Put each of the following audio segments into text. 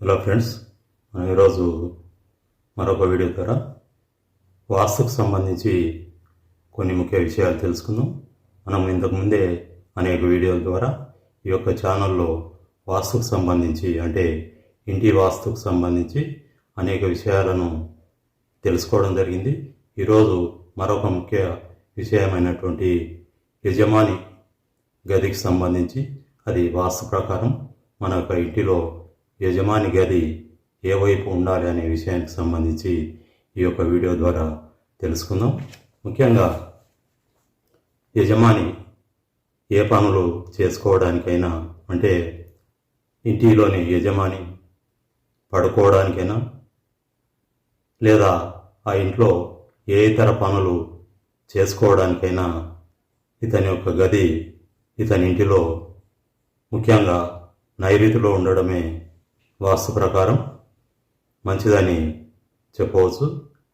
Hello friends మనం ఈరోజు మరొక వీడియో ద్వారా వాస్తుకు సంబంధించి కొన్ని ముఖ్య విషయాలు తెలుసుకుందాం. మనం ఇంతకుముందే అనేక వీడియోల ద్వారా ఈ యొక్క ఛానల్లో వాస్తుకు సంబంధించి అంటే ఇంటి వాస్తుకు సంబంధించి అనేక విషయాలను తెలుసుకోవడం జరిగింది. ఈరోజు మరొక ముఖ్య విషయమైనటువంటి యజమాని గదికి సంబంధించి అది వాస్తు ప్రకారం మన యొక్క ఇంటిలో యజమాని గది ఏ వైపు ఉండాలి అనే విషయానికి సంబంధించి ఈ యొక్క వీడియో ద్వారా తెలుసుకుందాం. ముఖ్యంగా యజమాని ఏ పనులు చేసుకోవడానికైనా అంటే ఇంటిలోని యజమాని పడుకోవడానికైనా లేదా ఆ ఇంట్లో ఏ ఇతర పనులు చేసుకోవడానికైనా ఇతని యొక్క గది ఇతని ఇంటిలో ముఖ్యంగా నైరుతిలో ఉండడమే వాస్తు ప్రకారం మంచిదని చెప్పవచ్చు.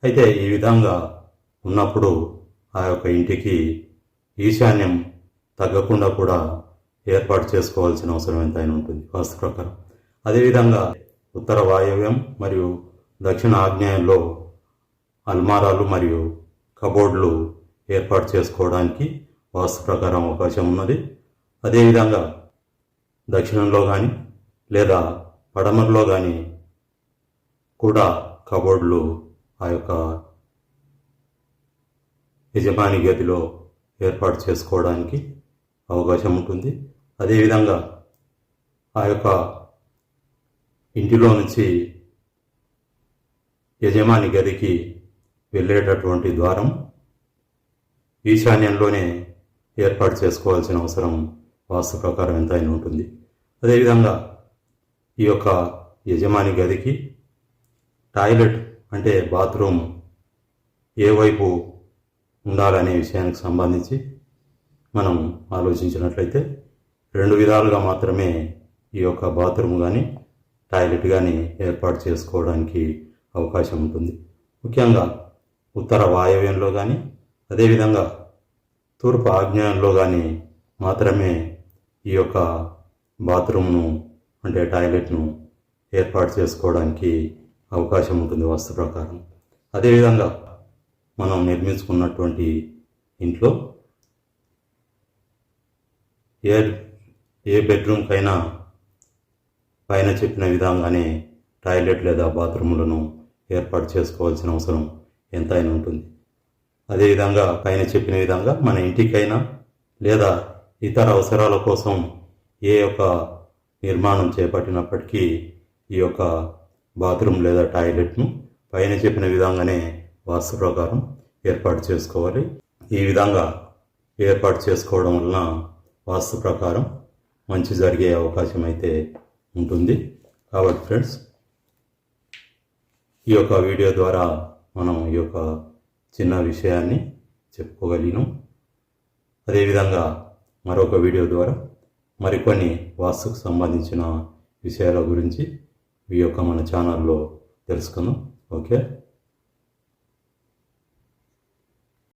అయితే ఈ విధంగా ఉన్నప్పుడు ఆ యొక్క ఇంటికి ఈశాన్యం తగ్గకుండా కూడా ఏర్పాటు చేసుకోవాల్సిన అవసరం ఎంతైనా ఉంటుంది వాస్తు ప్రకారం. అదేవిధంగా ఉత్తర వాయవ్యం మరియు దక్షిణ ఆగ్నేయంలో అల్మారాలు మరియు కబోర్డులు ఏర్పాటు చేసుకోవడానికి వాస్తు ప్రకారం అవకాశం ఉన్నది. అదేవిధంగా దక్షిణంలో కానీ లేదా పడమరలో కానీ కూడా కబోర్డులు ఆ యొక్క యజమాని గదిలో ఏర్పాటు చేసుకోవడానికి అవకాశం ఉంటుంది. అదేవిధంగా ఆ యొక్క ఇంటిలో నుంచి యజమాని గదికి వెళ్ళేటటువంటి ద్వారం ఈశాన్యంలోనే ఏర్పాటు చేసుకోవాల్సిన అవసరం వాస్తు ప్రకారం ఎంతైనా ఉంటుంది. అదేవిధంగా ఈ యొక్క యజమాని గదికి టాయిలెట్ అంటే బాత్రూమ్ ఏ వైపు ఉండాలనే విషయానికి సంబంధించి మనం ఆలోచించినట్లయితే రెండు విధాలుగా మాత్రమే ఈ యొక్క బాత్రూమ్ కానీ టాయిలెట్ కానీ ఏర్పాటు చేసుకోవడానికి అవకాశం ఉంటుంది. ముఖ్యంగా ఉత్తర వాయవ్యంలో కానీ అదేవిధంగా తూర్పు ఆగ్నేయంలో కానీ మాత్రమే ఈ యొక్క బాత్రూమ్ను అంటే టాయిలెట్ను ఏర్పాటు చేసుకోవడానికి అవకాశం ఉంటుంది వాస్తు ప్రకారం. అదేవిధంగా మనం నిర్మించుకున్నటువంటి ఇంట్లో ఏ ఏ బెడ్రూమ్కైనా పైన చెప్పిన విధంగానే టాయిలెట్ లేదా బాత్రూములను ఏర్పాటు చేసుకోవాల్సిన అవసరం ఎంతైనా ఉంటుంది. అదేవిధంగా పైన చెప్పిన విధంగా మన ఇంటికైనా లేదా ఇతర అవసరాల కోసం ఏ యొక్క నిర్మాణం చేపట్టినప్పటికీ ఈ యొక్క బాత్రూమ్ లేదా టాయిలెట్ను పైన చెప్పిన విధంగానే వాస్తు ప్రకారం ఏర్పాటు చేసుకోవాలి. ఈ విధంగా ఏర్పాటు చేసుకోవడం వలన వాస్తు ప్రకారం మంచి జరిగే అవకాశం అయితే ఉంటుంది. కాబట్టి ఫ్రెండ్స్ ఈ యొక్క వీడియో ద్వారా మనం ఈ యొక్క చిన్న విషయాన్ని చెప్పుకోగలిగినాం. అదేవిధంగా మరొక వీడియో ద్వారా మరికొన్ని వాస్తుకు సంబంధించిన విషయాల గురించి ఈ యొక్క మన ఛానల్లో తెలుసుకుందాం. ఓకే?